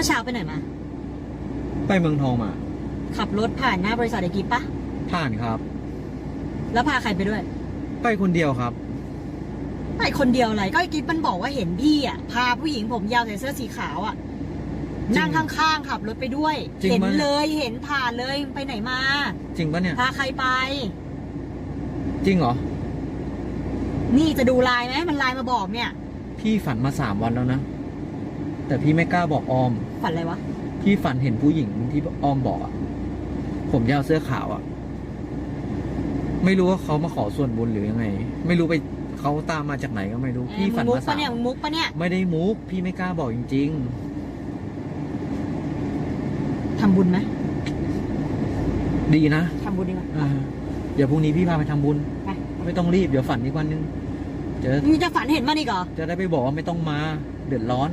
มื่อเช้าไปไหนมา ไปเมืองทองมา ขับรถผ่านหน้าบริษัทไอกิฟปะผ่านครับ แล้วพาใครไปด้วย ไปคนเดียวครับ ไปคนเดียวอะไรก็ไอกิฟมันบอกว่าเห็นพี่อะ พาผู้หญิงผมยาวใส่เสื้อสีขาวอะ จริงนั่งข้างๆขับรถไปด้วย จริงเห็นปะเลยเห็นผ่านเลยไปไหนมา จริงปะเนี่ย พาใครไป จริงเหรอ นี่จะดูไลน์ไหมมันไลน์มาบอกเนี่ย พี่ฝันมาสามวันแล้วนะ แต่พี่ไม่กล้าบอกออม ฝันอะไรวะ พี่ฝันเห็นผู้หญิงที่ออมบอกอะผมยาวเสื้อขาวอะไม่รู้ว่าเขามาขอส่วนบุญหรือยังไง ไม่รู้ไปเขาตามมาจากไหนก็ไม่รู้ พี่เอ้ยฝันมึงมุมากสาปะมเนี่ยมึงมุกปะเนี่ย ไม่ได้มุก พี่ไม่กล้าบอกจริง ทำบุญไหมๆ ดีนะทำบุญดีกว่าอ่าเดี๋ยวพรุ่งนี้พี่พาไปทำบุญ ไปไม่ต้องรีบเดี๋ยวฝันอีกวันนึงจะมึงจะฝันเห็นมันอีกเหรอ จะได้ไปบอกว่าไม่ต้องมา เดือดร้อน